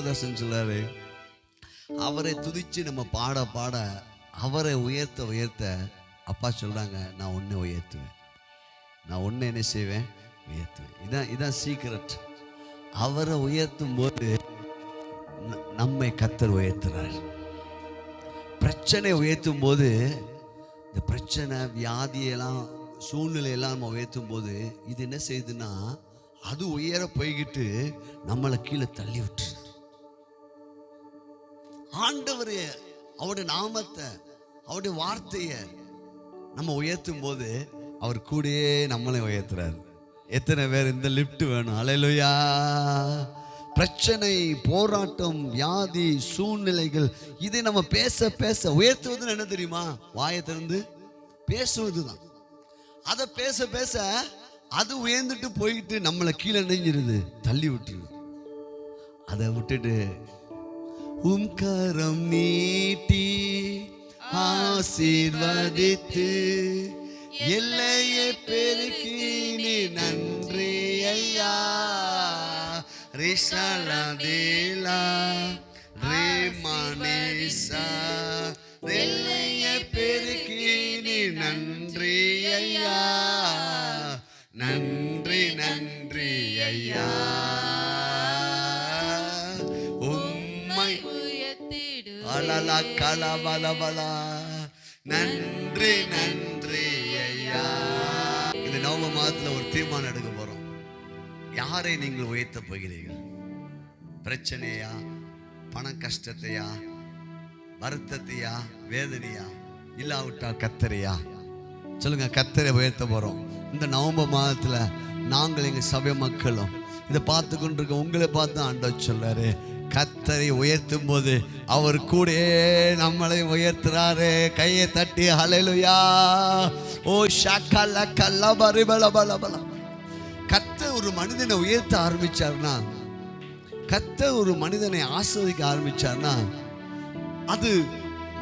தாசன் சொல்றாரு அவரை துதிச்சு நம்ம பாட பாட அவரை உயர்த்த உயர்த்த அப்பா சொல்றாங்க நான் உன்னை உயர்த்துவேன். நான் ஒன்று என்ன செய்வேன்? உயர்த்துவேன். இதான் இதான் சீக்ரெட் அவரை உயர்த்தும் போது நம்மை கத்தர் உயர்த்துறார். பிரச்சனை உயர்த்தும் போது இந்த பிரச்சனை வியாதியெல்லாம் சூழ்நிலையெல்லாம் நம்ம உயர்த்தும் போது இது என்ன செய்யுதுன்னா அது உயர போய்கிட்டு நம்மளை கீழே தள்ளி விட்டுரு ஆண்டவர் அவருடைய நாமத்தை அவருடைய வார்த்தையை நம்ம உயர்த்தும் போது அவர் கூடயே நம்மளை உயர்த்துறாரு. எத்தனை பேர் இந்த லிஃப்ட் வேணும்? அலையிலுயா பிரச்சனை போராட்டம் வியாதி சூழ்நிலைகள் இதை நம்ம பேச பேச உயர்த்துவதுன்னு என்ன தெரியுமா? வாயை திறந்து பேசுவது தான் அதை பேச பேச அது உயர்ந்துட்டு போயிட்டு நம்மளை கீழே நெஞ்சிருது. தள்ளி விட்டுருது. அதை விட்டுட்டு உம் கரம் நீட்டி ஆசீர்வதித்து எல்லையை பெருக்கி நீ நன்றி ஐயா. ரிஷலதேலா ரே மனேசா எல்லையை பெருக்கி நீ நன்றி ஐயா. நன்றி நன்றி ஐயா. அலலா கலவலவலா. நன்றி நன்றி ஐயா. இந்த நவம மாதத்துல ஒரு தீர்மானம் எடுக்க போறோம். யாரை நீங்கள் உயர்த்த போகிறீர்கள்? பிரச்சனையா? பண கஷ்டத்தையா? வருத்தத்தையா? வேதனையா? இல்லாவிட்டால் கத்தரையா? சொல்லுங்க கத்தரை உயர்த்த போறோம். இந்த நவம்பர் மாதத்துல நாங்கள் எங்க சபை மக்களும் இதை பார்த்து கொண்டிருக்க உங்களை பார்த்து ஆண்டவர் சொல்றாரு. கத்தரை உயர்த்தும் போது அவர் கூட நம்மளை உயர்த்துறாரு. கையை தட்டி ஹalleluya. ஓ ஷக்கல கல்ல பரிபல பல பல கத்த ஒரு மனிதனை உயர்த்த ஆரம்பிச்சார்னா கத்த ஒரு மனிதனை ஆஸ்வதிக்க ஆரம்பிச்சார்னா அது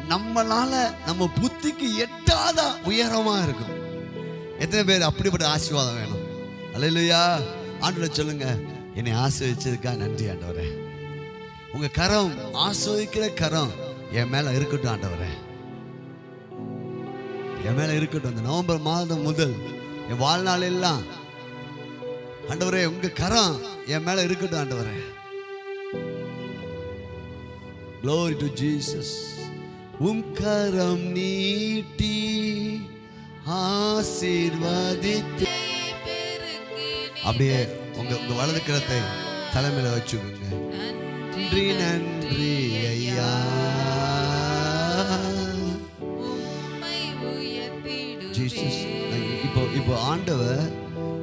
நம்மளால நம்ம புத்திக்கு எட்டாத உயரமா இருக்கும். எத்தனை பேர் அப்படிப்பட்ட ஆசீர்வாதம் வேணும்? அல்லையா ஆண்டு சொல்லுங்க. என்னை ஆசிர்வதிச்சதுக்கா நன்றி ஆண்டவரே. உங்க கரம் ஆஸ்வதிக்கிற கரம் என் மேல இருக்கட்டும் ஆண்டவரே. என் மேல இருக்கட்டும் அந்த நவம்பர் மாதம் முதல் என் வாழ்நாள் எல்லாம். ஆண்டவரே உங்க கரம் என் மேல இருக்கட்டும் ஆண்டவரே. க்ளோரி டு ஜீசஸ் உம் கரம் நீட்டி ஆசீர்வாதித்து. அப்படியே உங்க உங்க வலது கரத்தை தலைமையில வச்சுக்கோங்க. நன்றி நன்றி ஐயா. ஜீசஸ் இப்போ இப்போ ஆண்டவர்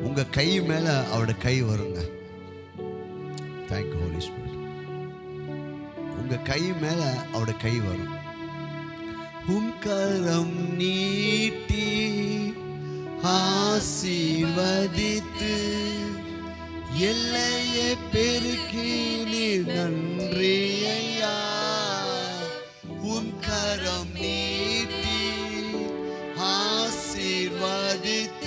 உங்க கை மேல அவரோட கை வருங்க. தேங்க்யூ ஹோலி ஸ்பிரிட் உங்க கை மேல அவரோட கை வரும். உம் கரம் நீட்டி ஆசீர்வதித்து எல்லையே பெருக்கி நீர் நன்றி ஐயா உன் கரம் நீட்டி ஆசீர்வதித்து